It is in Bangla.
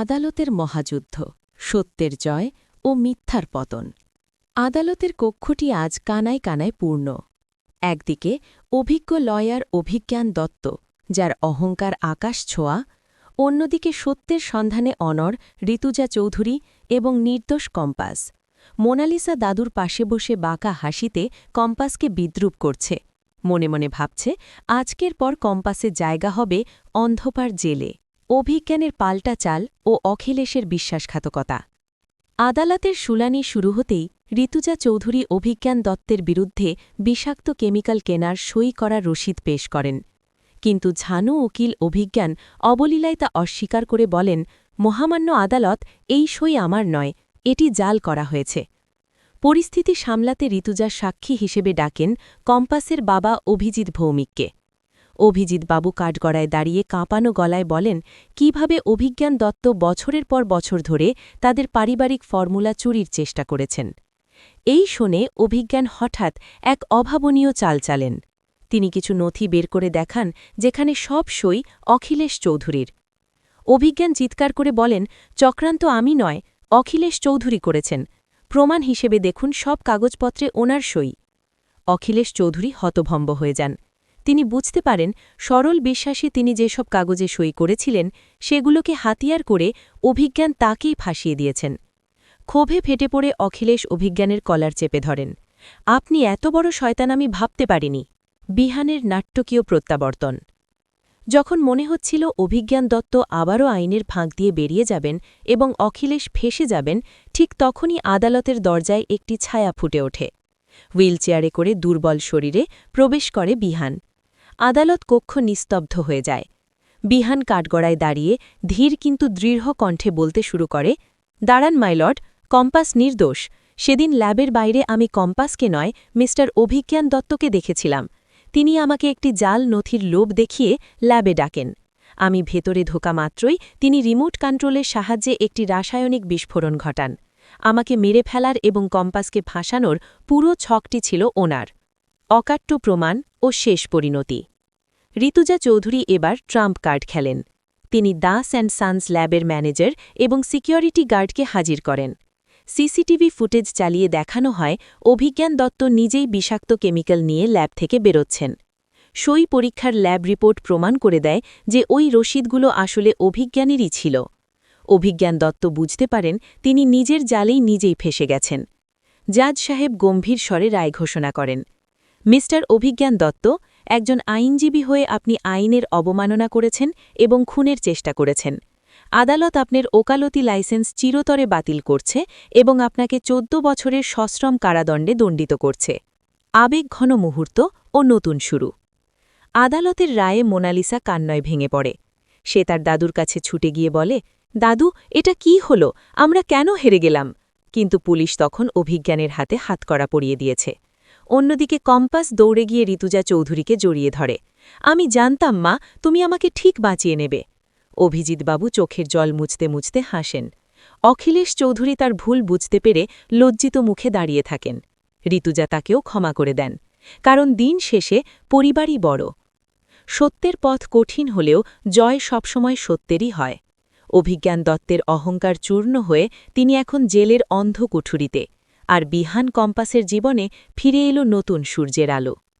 আদালতের মহাযুদ্ধ, সত্যের জয় ও মিথ্যার পতন। আদালতের কক্ষটি আজ কানায় কানায় পূর্ণ। একদিকে অভিজ্ঞ লয়ার অভিজ্ঞান দত্ত, যার অহংকার আকাশ ছোঁয়া, অন্যদিকে সত্যের সন্ধানে অনর ঋতুজা চৌধুরী এবং নির্দোষ কম্পাস। মোনালিসা দাদুর পাশে বসে বাঁকা হাসিতে কম্পাসকে বিদ্রুপ করছে। মনে মনে ভাবছে, আজকের পর কম্পাসে জায়গা হবে অন্ধকার জেলে। অভিজ্ঞানের পাল্টা চাল ও অখিলেশের বিশ্বাসঘাতকতা। আদালতের শুনানি শুরু হতেই ঋতুজা চৌধুরী অভিজ্ঞান দত্তের বিরুদ্ধে বিষাক্ত কেমিক্যাল কেনার সই করা রসিদ পেশ করেন। কিন্তু ঝানু উকিল অভিজ্ঞান অবলীলায় তা অস্বীকার করে বলেন, মহামান্য আদালত, এই সই আমার নয়, এটি জাল করা হয়েছে। পরিস্থিতি সামলাতে ঋতুজার সাক্ষী হিসেবে ডাকেন কম্পাসের বাবা অভিজিৎ ভৌমিককে। অভিজিৎ বাবু কাঠগড়ায় দাঁড়িয়ে কাঁপানো গলায় বলেন, কীভাবে অভিজ্ঞান দত্ত বছরের পর বছর ধরে তাদের পারিবারিক ফর্মুলা চুরির চেষ্টা করেছেন। এই শুনে অভিজ্ঞান হঠাৎ এক অভাবনীয় চাল চালেন। তিনি কিছু নথি বের করে দেখান, যেখানে সব সই অখিলেশ চৌধুরীর। অভিজ্ঞান চিৎকার করে বলেন, চক্রান্ত আমি নয়, অখিলেশ চৌধুরী করেছেন। প্রমাণ হিসেবে দেখুন সব কাগজপত্রে ওনার সই। অখিলেশ চৌধুরী হতভম্ব হয়ে যান। তিনি বুঝতে পারেন, সরল বিশ্বাসে তিনি যেসব কাগজে সই করেছিলেন, সেগুলোকে হাতিয়ার করে অভিজ্ঞান তাকেই ফাঁসিয়ে দিয়েছেন। ক্ষোভে ফেটে পড়ে অখিলেশ অভিজ্ঞানের কলার চেপে ধরেন, আপনি এত বড় শয়তান আমি ভাবতে পারিনি। বিহানের নাট্যকীয় প্রত্যাবর্তন। যখন মনে হচ্ছিল অভিজ্ঞান দত্ত আবারও আইনের ফাঁক দিয়ে বেরিয়ে যাবেন এবং অখিলেশ ফেসে যাবেন, ঠিক তখনই আদালতের দরজায় একটি ছায়া ফুটে ওঠে। হুইলচেয়ারে করে দুর্বল শরীরে প্রবেশ করে বিহান। আদালত কক্ষ নিস্তব্ধ হয়ে যায়। বিহান কাঠগড়ায় দাঁড়িয়ে ধীর কিন্তু দৃঢ় কণ্ঠে বলতে শুরু করে, দাঁড়ান মাইলর্ড কম্পাস নির্দোষ। সেদিন ল্যাবের বাইরে আমি কম্পাসকে নয়, মিস্টার অভিজ্ঞান দত্তকে দেখেছিলাম। তিনি আমাকে একটি জাল নথির লোভ দেখিয়ে ল্যাবে ডাকেন। আমি ভেতরে ঢোকা মাত্রই তিনি রিমোট কন্ট্রোলের সাহায্যে একটি রাসায়নিক বিস্ফোরণ ঘটান। আমাকে মেরে ফেলার এবং কম্পাসকে ফাঁসানোর পুরো ছকটি ছিল ওনার। অকাট্য প্রমাণ ও শেষ পরিণতি। ঋতুজা চৌধুরী এবার ট্রাম্প কার্ড খেলেন। তিনি দাস অ্যান্ড সানস ল্যাবের ম্যানেজার এবং সিকিউরিটি গার্ডকে হাজির করেন। সিসিটিভি ফুটেজ চালিয়ে দেখানো হয়, অভিজ্ঞান দত্ত নিজেই বিষাক্ত কেমিক্যাল নিয়ে ল্যাব থেকে বেরোচ্ছেন। সই পরীক্ষার ল্যাব রিপোর্ট প্রমাণ করে দেয় যে ওই রসিদগুলো আসলে অভিজ্ঞানেরই ছিল। অভিজ্ঞান দত্ত বুঝতে পারেন, তিনি নিজের জালেই নিজেই ফেসে গেছেন। জাজ সাহেব গম্ভীর স্বরে রায় ঘোষণা করেন। মিস্টার অভিজ্ঞান দত্ত একজন আইনজীবী হয়ে আপনি আইনের অবমাননা করেছেন এবং খুনের চেষ্টা করেছেন। আদালত আপনার ওকালতি লাইসেন্স চিরতরে বাতিল করছে এবং আপনাকে চোদ্দ বছরের সশ্রম কারাদণ্ডে দণ্ডিত করছে। আবেগঘন মুহূর্ত ও নতুন শুরু। আদালতের রায়ে মোনালিসা কান্নয় ভেঙে পড়ে। সে তার দাদুর কাছে ছুটে গিয়ে বলে, দাদু, এটা কি হলো? আমরা কেন হেরে গেলাম? কিন্তু পুলিশ তখন অভিজ্ঞানের হাতে হাতকড়া পরিয়ে দিয়েছে। অন্যদিকে কম্পাস দৌড়ে গিয়ে ঋতুজা চৌধুরীকে জড়িয়ে ধরে। আমি জানতাম, মা, তুমি আমাকে ঠিক বাঁচিয়ে নেবে। অভিজিৎবাবু চোখের জল মুছতে মুছতে হাসেন। অখিলেশ চৌধুরী তার ভুল বুঝতে পেরে লজ্জিত মুখে দাঁড়িয়ে থাকেন। ঋতুজা তাকেও ক্ষমা করে দেন, কারণ দিন শেষে পরিবারই বড়। সত্যের পথ কঠিন হলেও জয় সবসময় সত্যেরই হয়। অভিজ্ঞান দত্তের অহংকার চূর্ণ হয়ে তিনি এখন জেলের অন্ধ কুঠুরিতে। আর বিহান কম্পাসের জীবনে ফিরে এলো নতুন সূর্যের আলো।